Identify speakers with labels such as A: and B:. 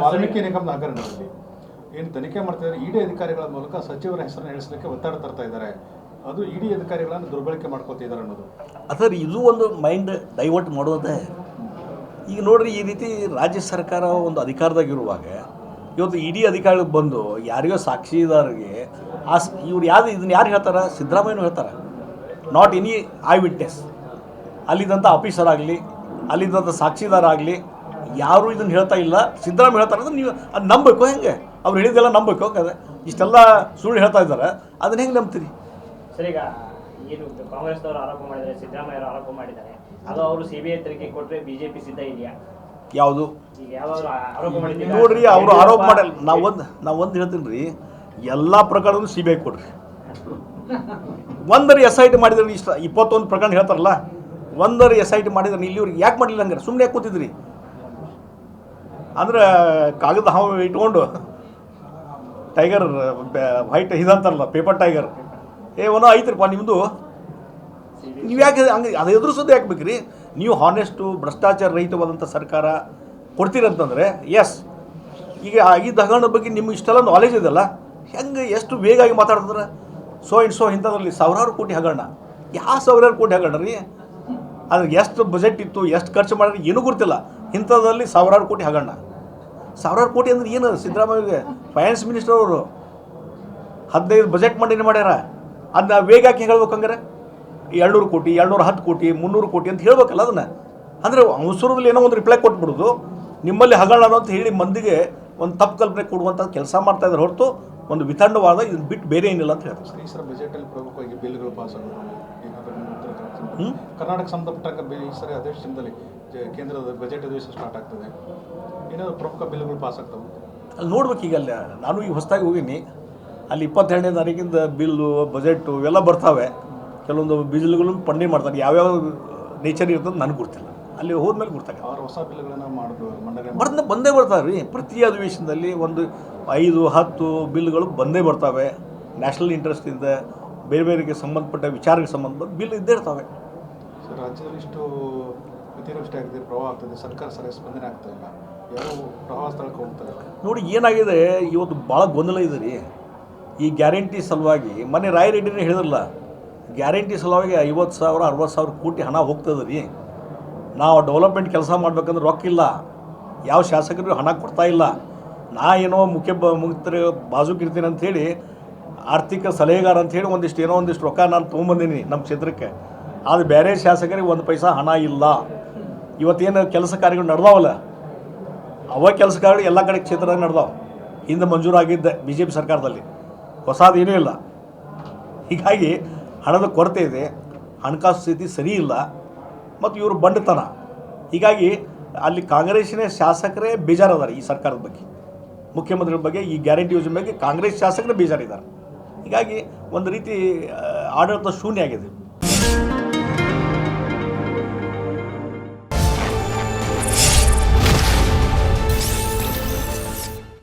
A: ವಾಲ್ಮೀಕಿ ನಿಗಮದ ಹಗರಣದಲ್ಲಿ ಏನು ತನಿಖೆ ಮಾಡ್ತಿದ್ದಾರೆ? ಇಡಿ ಅಧಿಕಾರಿಗಳ ಮೂಲಕ ಸಚಿವರ ಹೆಸರನ್ನು ಹೇಳಿಸಲಿಕ್ಕೆ ಒತ್ತಡ ತರ್ತಾ ಇದ್ದಾರೆ. ಅದು ಇಡಿ ಅಧಿಕಾರಿಗಳನ್ನು ದುರ್ಬಳಕೆ ಮಾಡ್ಕೋತಿದ್ದಾರೆ ಅನ್ನೋದು.
B: ಅದರ ಇದು ಒಂದು ಮೈಂಡ್ ಡೈವರ್ಟ್ ಮಾಡೋದೇ. ಈಗ ನೋಡ್ರಿ ಈ ರೀತಿ ರಾಜ್ಯ ಸರ್ಕಾರ ಒಂದು ಅಧಿಕಾರದಾಗಿರುವಾಗ ಇವತ್ತು ಇಡೀ ಅಧಿಕಾರಿಗಳು ಬಂದು ಯಾರಿಗೋ ಸಾಕ್ಷಿದಾರರಿಗೆ ಆ ಸ್- ಇವ್ರು ಯಾರು ಇದನ್ನ ಯಾರು ಹೇಳ್ತಾರೆ? ಸಿದ್ದರಾಮಯ್ಯನೂ ಹೇಳ್ತಾರೆ. ನಾಟ್ ಎನಿ ಐ ವಿಟ್ನೆಸ್ ಅಲ್ಲಿದ್ದಂಥ ಆಫೀಸರ್ ಆಗಲಿ ಅಲ್ಲಿದ್ದಂಥ ಸಾಕ್ಷಿದಾರ ಆಗಲಿ ಯಾರು ಇದನ್ನು ಹೇಳ್ತಾ ಇಲ್ಲ. ಸಿದ್ದರಾಮಯ್ಯ ಹೇಳ್ತಾರೆ ಅಂದ್ರೆ ನೀವು ಅದು ನಂಬಬೇಕು ಹೆಂಗೆ? ಅವ್ರು ಹೇಳಿದ್ದೆಲ್ಲ ನಂಬಬೇಕು ಕದೆ ಇಷ್ಟೆಲ್ಲ ಸುಳ್ಳು ಹೇಳ್ತಾ ಇದ್ದಾರೆ. ಅದನ್ನ ಹೆಂಗೆ ನಂಬ್ತೀರಿ?
C: ಸರ್ ಈಗ ಏನು ಕಾಂಗ್ರೆಸ್ನವರು ಆರೋಪ ಮಾಡಿದ್ದಾರೆ ಸಿದ್ದರಾಮಯ್ಯ ಆರೋಪ ಮಾಡಿದ್ದಾರೆ ಅದು ಅವರು ಸಿ ಬಿ ಐ ತನಿಖೆ ಕೊಟ್ಟರೆ ಬಿಜೆಪಿ ಸಿದ್ಧ ಇದೆಯಾ?
B: ಯಾವುದು? ನೋಡ್ರಿ ಅವರು ಆರೋಪ ಮಾಡಲ್ಲ ನಾವು ಒಂದು ನಾವು ಒಂದು ಹೇಳ್ತೀನಿ ರೀ ಎಲ್ಲ ಪ್ರಕರಣದಲ್ಲೂ ಸಿ ಬಿ ಐ ಕೊಡ್ರಿ. ಒಂದರ ಎಸ್ ಐ ಟಿ ಮಾಡಿದ್ರೆ ಇಷ್ಟ ಇಪ್ಪತ್ತೊಂದು ಪ್ರಕರಣ ಹೇಳ್ತಾರಲ್ಲ ಒಂದರ ಎಸ್ ಐ ಟಿ ಮಾಡಿದ್ರೆ ಇಲ್ಲಿವ್ರಿಗೆ ಯಾಕೆ ಮಾಡಲಿಲ್ಲ ಹಂಗಾರೆ? ಸುಮ್ಮನೆ ಯಾಕೆ ಕೂತಿದ್ರಿ? ಅಂದ್ರೆ ಕಾಗದ ಹಾವು ಇಟ್ಕೊಂಡು ಟೈಗರ್ ವೈಟ್ ಇದಂತಾರಲ್ಲ ಪೇಪರ್ ಟೈಗರ್ ಏ ಒನೋ ಐತ್ರಿಪ್ಪ ನಿಮ್ಮದು ನೀವು ಯಾಕೆ ಹಂಗೆ, ಅದು ಎದುರಿಸೋದು ಯಾಕೆ ಬೇಕ್ರಿ? ನೀವು ಹಾನೆಸ್ಟು ಭ್ರಷ್ಟಾಚಾರ ರಹಿತವಾದಂಥ ಸರ್ಕಾರ ಕೊಡ್ತೀರಂತಂದರೆ ಎಸ್ ಈಗ ಆಗಿದ್ದ ಹಗರಣದ ಬಗ್ಗೆ ನಿಮ್ಗೆ ಇಷ್ಟೆಲ್ಲ ನಾಲೆಜ್ ಇದೆಯಲ್ಲ, ಹೆಂಗೆ ಎಷ್ಟು ವೇಗವಾಗಿ ಮಾತಾಡ್ತಾರೆ ಸೊ ಇನ್ ಸೊ ಇಂಥದ್ರಲ್ಲಿ ಸಾವಿರಾರು ಕೋಟಿ ಹಗರಣ. ಯಾವ ಸಾವಿರಾರು ಕೋಟಿ ಹಗರಣ ರೀ? ಅದ್ರ ಎಷ್ಟು ಬಜೆಟ್ ಇತ್ತು, ಎಷ್ಟು ಖರ್ಚು ಮಾಡಿದ್ರೆ ಏನೂ ಗೊತ್ತಿಲ್ಲ. ಇಂಥದ್ರಲ್ಲಿ ಸಾವಿರಾರು ಕೋಟಿ ಹಗರಣ. ಸಾವಿರಾರು ಕೋಟಿ ಅಂದ್ರೆ ಏನು? ಸಿದ್ದರಾಮಯ್ಯಗೆ ಫೈನಾನ್ಸ್ ಮಿನಿಸ್ಟರ್ ಅವರು ಹದಿನೈದು ಬಜೆಟ್ ಮಂಡನೆ ಮಾಡ್ಯಾರ. ಅದನ್ನ ವೇಗ ಹಾಕಿ ಹೇಳ್ಬೇಕು ಹಂಗಾರೆ? ಎರಡುನೂರು ಕೋಟಿ, ಎರಡುನೂರ ಹತ್ತು ಕೋಟಿ, ಮುನ್ನೂರು ಕೋಟಿ ಅಂತ ಹೇಳ್ಬೇಕಲ್ಲ ಅದನ್ನ. ಅಂದರೆ ಅವಸರದಲ್ಲಿ ಏನೋ ಒಂದು ರಿಪ್ಲೈ ಕೊಟ್ಬಿಡೋದು. ನಿಮ್ಮಲ್ಲಿ ಹಗರಣ ಅಂತ ಹೇಳಿ ಮಂದಿಗೆ ಒಂದು ತಪ್ಪು ಕಲ್ಪನೆ ಕೊಡುವಂಥ ಕೆಲಸ ಮಾಡ್ತಾ ಇದ್ದಾರೆ ಹೊರತು ಒಂದು ವಿತಂಡವಾದ ಇದನ್ನ ಬಿಟ್ಟು ಬೇರೆ ಏನಿಲ್ಲ ಅಂತ ಹೇಳ್ತಾರೆ
A: ಸರ್ ಈ ಸಲ ಬಜೆಟಲ್ಲಿ ಪ್ರಮುಖವಾಗಿ ಬಿಲ್ಗಳು ಪಾಸ್ ಕರ್ನಾಟಕ ಸಂಬಂಧಪಟ್ಟ ಈ ಸರಿ ಅಧಿವೇಶನದಲ್ಲಿ ಕೇಂದ್ರದ ಬಜೆಟ್ ಅಧಿವೇಶನ ಸ್ಟಾರ್ಟ್ ಆಗ್ತದೆ. ಏನಾದರೂ ಪ್ರಮುಖ ಬಿಲ್ಗಳು ಪಾಸ್ ಆಗ್ತವೆ?
B: ಅಲ್ಲಿ ನೋಡ್ಬೇಕು ಈಗ ಅಲ್ಲಿ ನಾನು ಈಗ ಹೊಸದಾಗಿ ಹೋಗೀನಿ. ಅಲ್ಲಿ ಇಪ್ಪತ್ತೆರಡನೇ ತಾರೀಕಿಂದ ಬಿಲ್ಲು ಬಜೆಟು ಇವೆಲ್ಲ ಬರ್ತಾವೆ. ಕೆಲವೊಂದು ಬಿಲ್ಗಳು ಪಂಡಿ ಮಾಡ್ತಾರೆ. ಯಾವ್ಯಾವ ನೇಚರ್ ಇರ್ತದೆ ನನಗೆ ಗೊತ್ತಿಲ್ಲ. ಅಲ್ಲಿ ಹೋದ್ಮೇಲೆ ಬರ್ತಾರೆ
A: ಅವ್ರು ಹೊಸ ಬಿಲ್ಗಳನ್ನು ಮಾಡಿದ್ರು ಮಂಡನೆ
B: ಬರ್ದ ಬಂದೇ ಬರ್ತಾರೆ ರೀ. ಪ್ರತಿ ಅಧಿವೇಶನದಲ್ಲಿ ಒಂದು ಐದು ಹತ್ತು ಬಿಲ್ಗಳು ಬಂದೇ ಬರ್ತವೆ. ನ್ಯಾಷನಲ್ ಇಂಟ್ರೆಸ್ಟಿಂದ ಬೇರೆ ಬೇರೆಗೆ ಸಂಬಂಧಪಟ್ಟ ವಿಚಾರಕ್ಕೆ ಸಂಬಂಧಪಟ್ಟ ಬಿಲ್ ಇದ್ದೇ ಇರ್ತವೆ.
A: ಸರ್ ರಾಜ್ಯದಲ್ಲಿ ಇಷ್ಟು ಅತಿವೃಷ್ಟಿ ಆಗಿದೆ ಪ್ರವಾಹ ಆಗ್ತದೆ ಸರ್ಕಾರ ಸರಿಯಾಗಿ ಸ್ಪಂದನೆ ಆಗ್ತಾ ಇಲ್ಲ. ಯಾರು ಪ್ರವಾಹ ಸ್ಥಳಕ್ಕೆ ಹೋಗ್ತಾರೆ.
B: ನೋಡಿ ಏನಾಗಿದೆ? ಇವತ್ತು ಭಾಳ ಗೊಂದಲ ಇದೆ ರೀ. ಈ ಗ್ಯಾರಂಟಿ ಸಲುವಾಗಿ ಮೊನ್ನೆ ರಾಯರೆಡ್ಡಿನೇ ಹೇಳಿದ್ರಲ್ಲ ಗ್ಯಾರಂಟಿ ಸಲುವಾಗಿ ಐವತ್ತು ಸಾವಿರ ಅರವತ್ತು ಸಾವಿರ ಕೋಟಿ ಹಣ ಹೋಗ್ತದೆ ರೀ. ನಾವು ಡೆವಲಪ್ಮೆಂಟ್ ಕೆಲಸ ಮಾಡ್ಬೇಕಂದ್ರೆ ರೊಕ್ಕ ಇಲ್ಲ. ಯಾವ ಶಾಸಕರು ಹಣ ಕೊಡ್ತಾ ಇಲ್ಲ. ನಾ ಏನೋ ಮುಖ್ಯ ಮುಕ್ತರ ಬಾಜುಕಿರ್ತೀನಿ ಅಂಥೇಳಿ ಆರ್ಥಿಕ ಸಲಹೆಗಾರ ಅಂಥೇಳಿ ಒಂದಿಷ್ಟು ಏನೋ ಒಂದಿಷ್ಟು ರೊಕ್ಕ ನಾನು ತೊಗೊಂಬಂದೀನಿ ನಮ್ಮ ಕ್ಷೇತ್ರಕ್ಕೆ. ಆದರೆ ಬೇರೆ ಶಾಸಕರಿಗೆ ಒಂದು ಪೈಸಾ ಹಣ ಇಲ್ಲ. ಇವತ್ತೇನು ಕೆಲಸ ಕಾರ್ಯಗಳು ನಡೆದಾವಲ್ಲ? ಅವ ಕೆಲಸ ಕಾರ್ಯಗಳು ಎಲ್ಲ ಕಡೆ ಕ್ಷೇತ್ರದಾಗ ನಡೆದಾವೆ. ಹಿಂದೆ ಮಂಜೂರಾಗಿದ್ದ ಬಿ ಜೆ ಪಿ ಸರ್ಕಾರದಲ್ಲಿ ಹೊಸದೇನೂ ಇಲ್ಲ. ಹೀಗಾಗಿ ಹಣದ ಕೊರತೆ ಇದೆ. ಹಣಕಾಸು ಸ್ಥಿತಿ ಸರಿ ಇಲ್ಲ. ಮತ್ತು ಇವರು ಬಂಡತನ. ಹೀಗಾಗಿ ಅಲ್ಲಿ ಕಾಂಗ್ರೆಸ್ಸಿನ ಶಾಸಕರೇ ಬೇಜಾರದಾರೆ ಈ ಸರ್ಕಾರದ ಬಗ್ಗೆ. ಮುಖ್ಯಮಂತ್ರಿಗಳ ಬಗ್ಗೆ ಈ ಗ್ಯಾರಂಟಿ ಯೋಜನೆ ಬಗ್ಗೆ ಕಾಂಗ್ರೆಸ್ ಶಾಸಕರೇ ಬೇಜಾರಿದ್ದಾರೆ. ಹೀಗಾಗಿ ಒಂದು ರೀತಿ ಆಡಳಿತ ಶೂನ್ಯ ಆಗಿದೆ.